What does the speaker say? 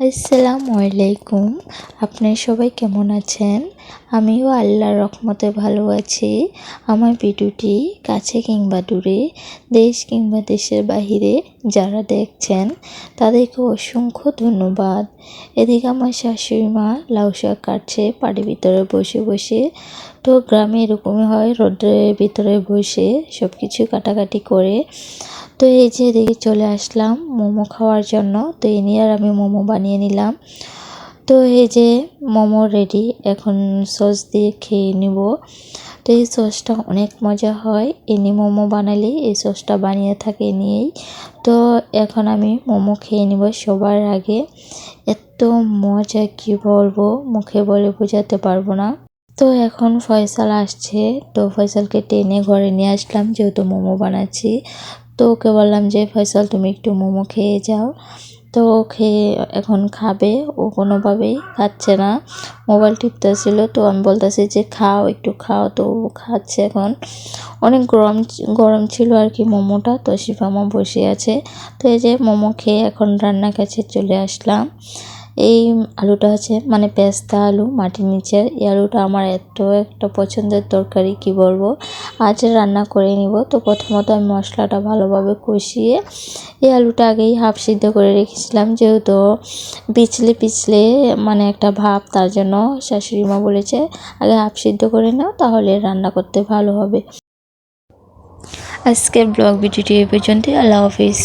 আসসালামু আলাইকুম। আপনারা সবাই কেমন আছেন? আমিও আল্লাহর রহমতে ভালো আছি। আমার ভিডিওটি কাছে কিংবা দূরে, দেশ কিংবা দেশের বাহিরে যারা দেখছেন, তাদেরকে অসংখ্য ধন্যবাদ। এদিকে আমার শাশুড়ি মা লাউ শাক কাটছে, বাড়ির ভিতরে বসে বসে। তো গ্রামে এরকমই হয়, রোদ্রের ভিতরে বসে সব কিছু কাটাকাটি করে। তো এই যে এদিকে চলে আসলাম মোমো খাওয়ার জন্য। তো এই নিয়ে আর আমি মোমো বানিয়ে নিলাম। তো এই যে মোমো রেডি এখন সস দিয়ে খেয়ে নিব। তো এই সসটা অনেক মজা হয়। এনি মোমো বানালে এই সসটা বানিয়ে থাকে নিয়েই। তো এখন আমি মোমো খেয়ে নিব সবার আগে। এত মজা কি বলব, মুখে বলে বোঝাতে পারব না। তো এখন ফয়সাল আসছে। তো ফয়সালকে টেনে ঘরে নিয়ে আসলাম যেহেতু মোমো বানাচ্ছি। তো ওকে বললাম যে, ফয়সাল, তুমি একটু মোমো খেয়ে যাও। তো খেয়ে এখন খাবে, ও কোনোভাবেই খাচ্ছে না। মোবাইল টিপতেছিল, তো আমি বলতেছি যে, খাও, একটু খাও। তো ও খাচ্ছে এখন। অনেক গরম গরম ছিল আর কি মোমোটা, তো শিফামা বসে আছে। তো এই যে, মোমো খেয়ে এখন রান্নার কাছে চলে আসলাম। এই আলুটা আছে মানে পেস্তা আলু, মাটির নিচের এই আলুটা আমার এত একটা পছন্দের তরকারি, কি বলব? আজ রান্না করে নিব। তো প্রথমত আমি মশলাটা ভালোভাবে কষিয়ে এই আলুটা আগেই হাফ সিদ্ধ করে রেখেছিলাম। যেহেতু পিছলে পিছলে মানে একটা ভাব, তার জন্য শাশুড়ি মা বলেছে, আগে হাফ সিদ্ধ করে নাও, তাহলে রান্না করতে ভালো হবে। আজকের ব্লগ ভিডিওটি এই পর্যন্তই। আল্লাহ হাফিজ।